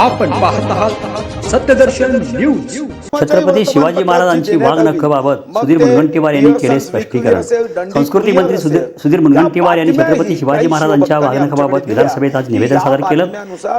आपण पाहत आहात सत्यदर्शन न्यूज. छत्रपती शिवाजी महाराजांची वागणखबाबत सुधीर मुनगंटीवार यांनी केले स्पष्टीकरण. संस्कृती मंत्री सुधीर मुनगंटीवार यांनी छत्रपती शिवाजी महाराजांच्या वागणखबाबत विधानसभेत आज निवेदन सादर केलं.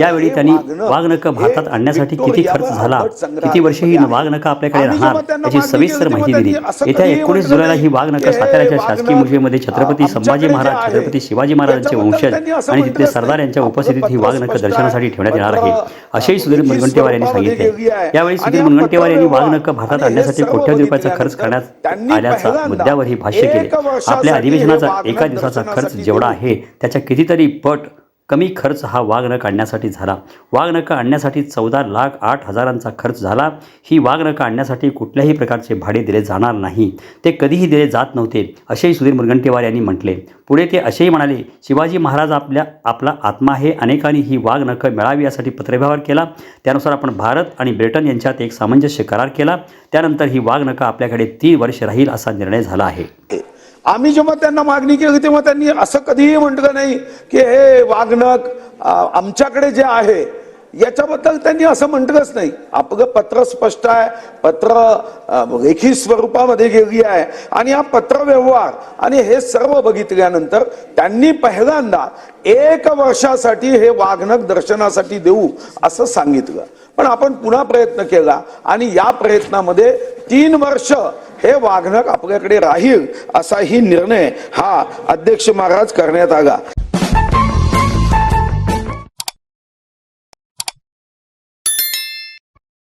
यावेळी त्यांनी वाघनख भारतात आणण्यासाठी किती खर्च झाला? किती वर्षे ही वाघनख आपल्याकडे राहणार? याची सविस्तर माहिती दिली. येत्या एकोणीस जुलैला ही वाघनख साताऱ्याच्या शासकीय मुseumमध्ये छत्रपती संभाजी महाराज छत्रपती शिवाजी महाराजांचे वंशज आणि तिथले सरदार यांच्या उपस्थितीत ही वाघनख दर्शनासाठी ठेवण्यात येणार आहे. असेही सुधीर मुनगंटीवार यांनी सांगितले यावेळी सुधीर मुनगंटीवार यांनी वाघनख भारतात आणण्यासाठी कोट्यावधी रुपयाचा खर्च करण्यात आल्याचा मुद्द्यावरही भाष्य केले. आपल्या अधिवेशनाचा एका दिवसाचा खर्च जेवढा आहे त्याच्या कितीतरी पट कमी खर्च हा वाघनख आणण्यासाठी झाला. वाघनखं आणण्यासाठी चौदा लाख आठ हजारांचा खर्च झाला. ही वाघनखं आणण्यासाठी कुठल्याही प्रकारचे भाडे दिले जाणार नाही. ते कधीही दिले जात नव्हते असेही सुधीर मुनगंटीवार यांनी म्हटले. पुढे ते असेही म्हणाले शिवाजी महाराज आपल्या आपला आत्मा आहे. अनेकांनी ही वाघनखं मिळावी यासाठी पत्रव्यवहार केला. त्यानुसार आपण भारत आणि ब्रिटन यांच्यात एक सामंजस्य करार केला. त्यानंतर ही वाघनखं आपल्याकडे तीन वर्ष राहील असा निर्णय झाला आहे. आम्ही जेव्हा त्यांना मागणी केली तेव्हा त्यांनी असं कधीही म्हटलं नाही की हे वागणक आमच्याकडे जे आहे याच्याबद्दल त्यांनी असं म्हटलंच नाही. आपलं पत्र स्पष्ट आहे पत्र लेखी स्वरूपामध्ये गेली आहे. आणि हा पत्र व्यवहार आणि हे सर्व बघितल्यानंतर त्यांनी पहिल्यांदा एक वर्षासाठी हे वाघनक दर्शनासाठी देऊ असं सांगितलं. पण आपण पुन्हा प्रयत्न केला आणि या प्रयत्नामध्ये तीन वर्ष हे वागणक आपल्याकडे राहील असाही निर्णय हा अध्यक्ष महाराज करण्यात आला.